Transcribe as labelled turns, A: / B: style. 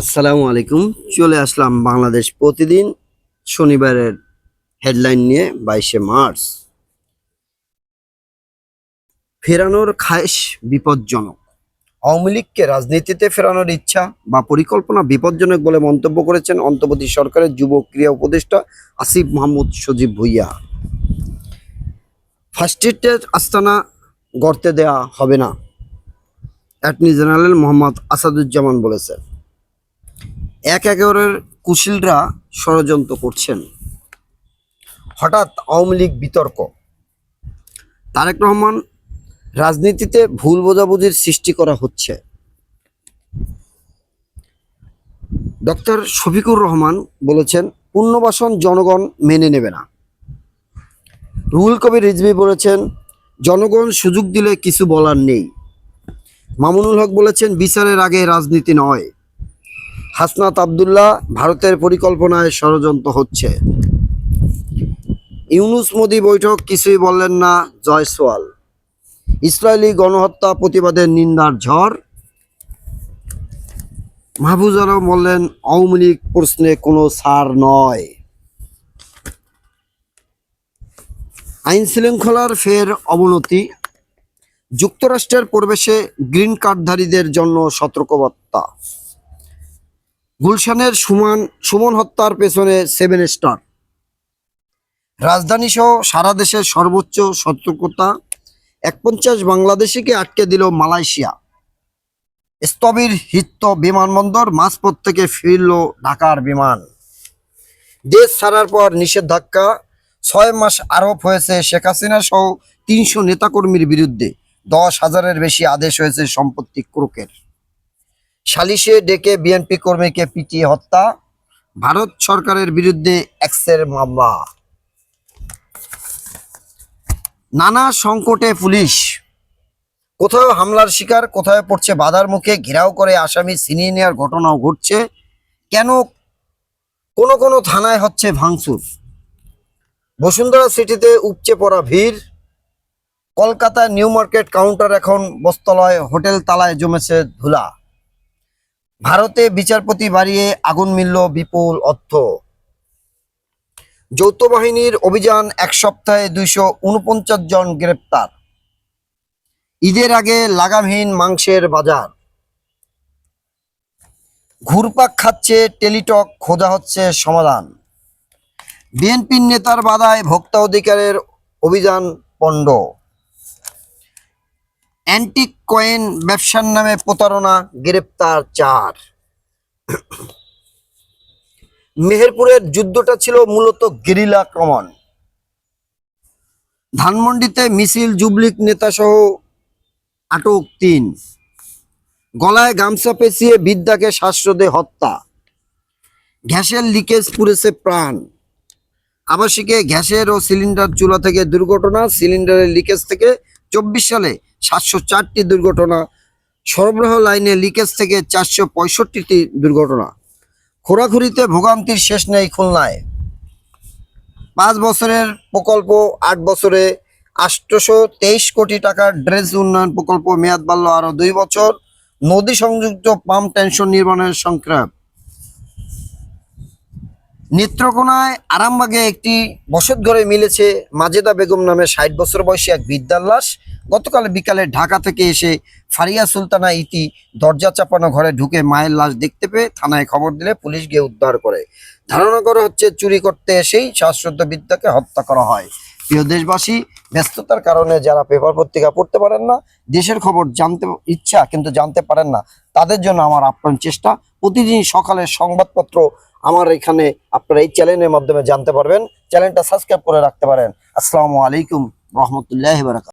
A: আসসালামু আলাইকুম। চলে আসলাম বাংলাদেশ প্রতিদিন শনিবারের হেডলাইন নিয়ে বাইশে মার্চ। ফেরানোর খায়েশ বিপজ্জনক। আওয়ামী লীগকে রাজনীতিতে ফেরানোর ইচ্ছা বা পরিকল্পনা বিপজ্জনক বলে মন্তব্য করেছেন অন্তর্বর্তী সরকারের যুব ক্রিয়া উপদেষ্টা আসিফ মাহমুদ সজীব ভুইয়া। ফার্স্টের আস্তানা গড়তে দেয়া হবে না, অ্যাটর্নি জেনারেল মোহাম্মদ আসাদুজ্জামান বলেছেন। এক একেবারের কুশিলরা ষড়যন্ত্র করছেন। হঠাৎ আওয়ামী লীগ বিতর্ক। তারেক রহমান, রাজনীতিতে ভুল বোঝাবুঝির সৃষ্টি করা হচ্ছে। ডক্টর শফিকুর রহমান বলেছেন, পুনর্বাসন জনগণ মেনে নেবে না। রুহুল কবির রিজভি বলেছেন, জনগণ সুযোগ দিলে কিছু বলার নেই। মামুনুল হক বলেছেন, বিচারের আগে রাজনীতি নয়। হাসনাত আবদুল্লাহ ভারতের পরিকল্পনায় ষড়যন্ত্র হচ্ছে। ইউনুস মোদি বৈঠক কিছুই বললেন না জয়সওয়াল ইসরায়েলি গণহত্যা প্রতিবাদের নিন্দার ঝড়। মাহবুজ আলম বললেন, আওয়ামী লীগ প্রশ্নে কোনো ছাড় নয়। আইন শৃঙ্খলার ফের অবনতি। যুক্তরাষ্ট্রের প্রবেশে গ্রিন কার্ডধারীদের জন্য সতর্কবার্তা। গুলশানের সুমন সুমন হত্যার পেছনে সেভেন স্টার রাজধানী সহ সারা দেশের সর্বোচ্চ সতর্কতা এক পঞ্চাশ বাংলাদেশিকে আটকে দিল মালয়েশিয়া। স্তবির হিত্ত বিমানবন্দর মাঝপথ থেকে ফিরল ঢাকার বিমান। দেশ ছাড়ার পর নিষেধাজ্ঞা, ছয় মাস আরোপ হয়েছে শেখ হাসিনা সহ তিনশো নেতাকর্মীর বিরুদ্ধে। দশ হাজারের বেশি আদেশ হয়েছে সম্পত্তি ক্রোকের। সালিশে ডেকে বিএনপি কর্মীকে পিটিয়ে হত্যা, ভারত সরকারের বিরুদ্ধে এক্সের মামলা। নানা সংকটে পুলিশ। কোথাও হামলার শিকার, কোথায় পড়ছে বাধার মুখে, ঘেরাও করে আসামি ছিনিয়ে নেওয়ার ঘটনাও ঘটছে। কেন কোনো কোনো থানায় হচ্ছে ভাঙচুর? বসুন্ধরা সিটিতে উপচে পড়া ভিড়। কলকাতা নিউ মার্কেট কাউন্টার এখন বস্তলয় হোটেল তালায় জমেছে ধুলা। বিচারপতি বাড়িয়ে আগুন মিলল বিপুল অর্থ। যৌথ বাহিনীর অভিযান এক সপ্তাহে দুইশো উনপঞ্চাশ জন গ্রেপ্তার। ঈদের আগে লাগামহীন মাংসের বাজার। ঘুরপাক খাচ্ছে টেলিটক, খোঁজা হচ্ছে সমাধান। বিএনপির নেতার বাধায় ভোক্তা অধিকারের অভিযান পণ্ড। অ্যান্টিক কয়েন ব্যবসার নামে প্রতারণা, গ্রেপ্তার চার। মেহেরপুরের যুদ্ধটা ছিল মূলত গেরিলা আক্রমণ। ধানমন্ডিতে মিছিল, যুবলীগ নেতা সহ আটক তিন। গলায় গামছা পেঁচিয়ে বিদ্যাকে শ্বাসরোধে হত্যা। গ্যাসের লিকেজ পুড়েছে প্রাণ। আবাসিকে গ্যাসের ও সিলিন্ডার চুলা থেকে দুর্ঘটনা, সিলিন্ডারের লিকেজ থেকে চব্বিশ সালে সাতশো চারটি দুর্ঘটনা। সরবরাহ লাইনে লিকেজ থেকে চারশো পঁয়ষট্টিটি দুর্ঘটনা। খোরাখুরিতে ভোগান্তির শেষ নেই খুলনায়। পাঁচ বছরের প্রকল্প, আট বছরে আটশোশো তেইশ কোটি টাকার ড্রেস উন্নয়ন প্রকল্প মেয়াদ বাড়ল আরও দুই বছর। নদী সংযুক্ত পাম্প টেনশন নির্মাণের সংক্রাম নেত্রকোনায় আরামবাগে একটি বসত ঘরে মিলেছে মাজেদা বেগম নামে ষাট বছর বয়সী এক বিদ্যার লাশ। গতকাল বিকালে ঢাকা থেকে এসে ফারিয়া সুলতানা ইতি দরজা চাপানো ঘরে ঢুকে মায়ের লাশ দেখতে পেয়ে থানায় খবর দিলে পুলিশ গিয়ে উদ্ধার করে। ধারণা করা হচ্ছে চুরি করতে এসেই শ্বাসরুদ্ধ বিদ্যাকে হত্যা করা হয়। প্রিয় দেশবাসী, ব্যস্ততার কারণে যারা পেপার পত্রিকা পড়তে পারেন না, দেশের খবর জানতে ইচ্ছা কিন্তু জানতে পারেন না, তাদের জন্য আমার আপ্রাণ চেষ্টা। প্রতিদিন সকালে সংবাদপত্র আমার এখানে আপনারা এই চ্যানেলের মাধ্যমে জানতে পারবেন। চ্যানেলটা সাবস্ক্রাইব করে রাখতে পারেন। আসসালামু আলাইকুম, রহমতুল্লাহ বারাকাত